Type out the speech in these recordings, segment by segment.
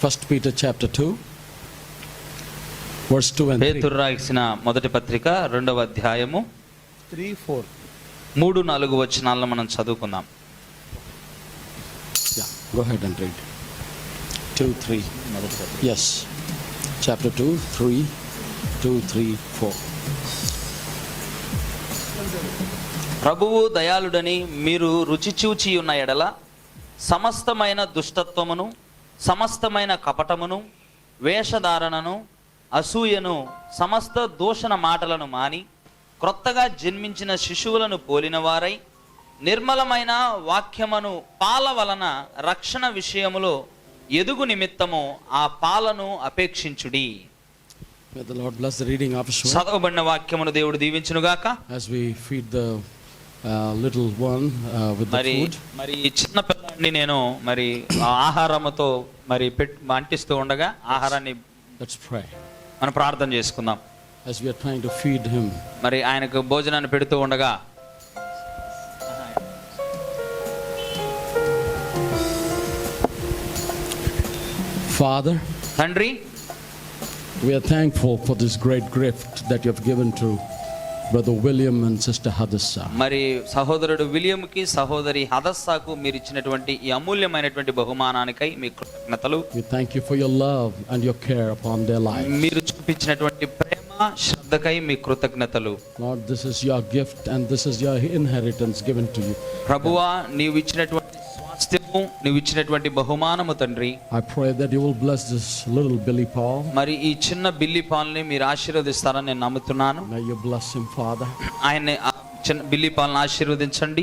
First Peter chapter 2, verse 2 and 3. పేతురు రాసిన మొదటి పత్రిక రెండవ అధ్యాయము 3, 4. మూడు నాలుగు వచనాలను మనం చదువుకుందాం go ahead and read. 2, 3. Yes. Chapter 2, 3, 2, 3, 4. ప్రభువు దయాళుడని మీరు రుచి చూచి ఉన్న ఎడల సమస్తమైన దుష్టత్వమును సమస్తమైన కపటమును వేషధారణను అసూయను సమస్త దూషణ మాటలను మాని క్రొత్తగా జన్మించిన శిశువులను పోలిన వారై నిర్మలమైన వాక్యమును పాల వలన రక్షణ విషయములో ఎదుగు నిమిత్తము ఆ పాలను అపేక్షించుడి. చదవబడిన వాక్యమును దేవుడు దీవించునుగాక. Feed the uh, little one uh, with the మరి. మరి చిన్న పిల్లాడిని నేను మరి ఆ ఆహారముతో మరి పెట్ అంటిస్తూ ఉండగా ఆహారాన్ని Let's pray. మనం ప్రార్థన చేసుకుందాం As we are trying to feed him, మరి ఆయనకు భోజనాన్ని పెడుతూ ఉండగా Father, తండ్రి we are thankful for this great gift that you have given to brother William and sister Hadassah మరి సహోదరుడు విలియం కి సహోదరి హదస్సాకు మీరు ఇచ్చినటువంటి ఈ అమూల్యమైనటువంటి బహుమానానికై మీ కృతజ్ఞతలు. We thank you for your love and your care upon their life మీరు చూపించినటువంటి ప్రేమ శ్రద్ధకై మీ కృతజ్ఞతలు. Not this is your gift and this is your inheritance given to you ప్రభువా నీవు ఇచ్చినటువంటి స్వాస్థ్యము నీవు ఇచ్చినటువంటి బహుమానము తండ్రి I pray that you will bless this little Billy Paul. మరి ఈ చిన్న బిల్లి పాల్ని మీరు ఆశీర్వదిస్తారని నేను నమ్ముతున్నాను May you bless him, Father. ఆయన్ని ఆ వచ్చిన బిల్లీ పాల్ ఆశీర్వదించండి.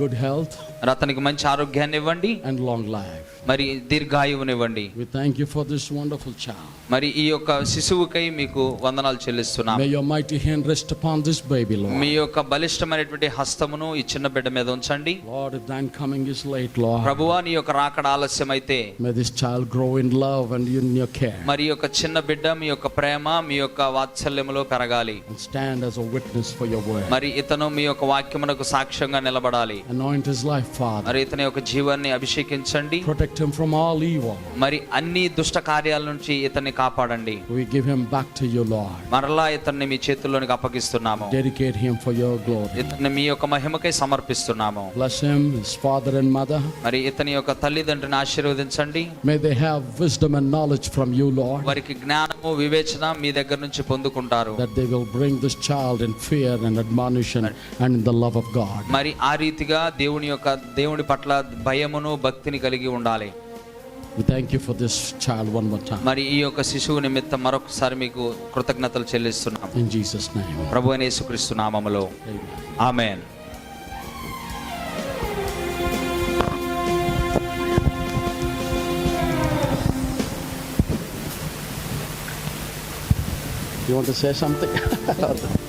గుడ్ హెల్త్ అతనికి మంచి ఆరోగ్యాన్ని ఇవ్వండి. అండ్ లాంగ్ లైఫ్ మరి దీర్ఘాయువునివ్వండి we thank you for this wonderful child మరి ఈ యొక్క శిశువుకై మీకు వందనాలు చెల్లిస్తున్నాను may your mighty hand rest upon this baby మీ యొక్క బలిష్టమైనటువంటి హస్తమును ఈ చిన్న బిడ్డ మీద ఉంచండి. Lord if coming is late Lord ప్రభువా నీ యొక్క రాకడ ఆలస్యం అయితే may this child grow in love and మరి యొక్క చిన్న బిడ్డ మీ యొక్క ప్రేమ మీ యొక్క వాత్సల్యములో పెరగాలి. స్టాండ్ యాస్ అ మరి ఇతను మీ యొక్క వాక్యం వాక్యమునకు సాక్ష్యంగా నిలబడాలి. అనాయింట్ హిస్ లైఫ్ ఫాదర్ ఇతని యొక్క జీవాన్ని అభిషేకించండి. Protect him from all evil మరి అన్ని దుష్ట కార్యాల నుంచి ఇతన్ని కాపాడండి. We give him back to you Lord మరలా ఇతన్ని మీ చేతుల్లోకి అప్పగిస్తున్నాము. Dedicate him for your glory మీ యొక్క మహిమకై సమర్పిస్తున్నాము. బ్లెస్ ఫాదర్ అండ్ మదర్ మరి ఇతని యొక్క తల్లిదండ్రుని ఆశీర్వదించండి. May they have wisdom and knowledge from you Lord వారికి జ్ఞానము వివేచన మీ దగ్గర నుంచి పొందుకుంటారు. That they will bring this child in fear and admonition and the love of God మరి ఆ రీతిగా దేవుని యొక్క దేవుని పట్ల భయమును భక్తిని కలిగి ఉండాలి. Thank you for this child one more time మరి ఈ యొక్క శిశువు నిమిత్తం మరొకసారి మీకు కృతజ్ఞతలు చెల్లిస్తున్నాం. ఇన్ జీసస్ నేమ్ ప్రభు యేసుక్రీస్తు నామములో. ఆమేన్. You?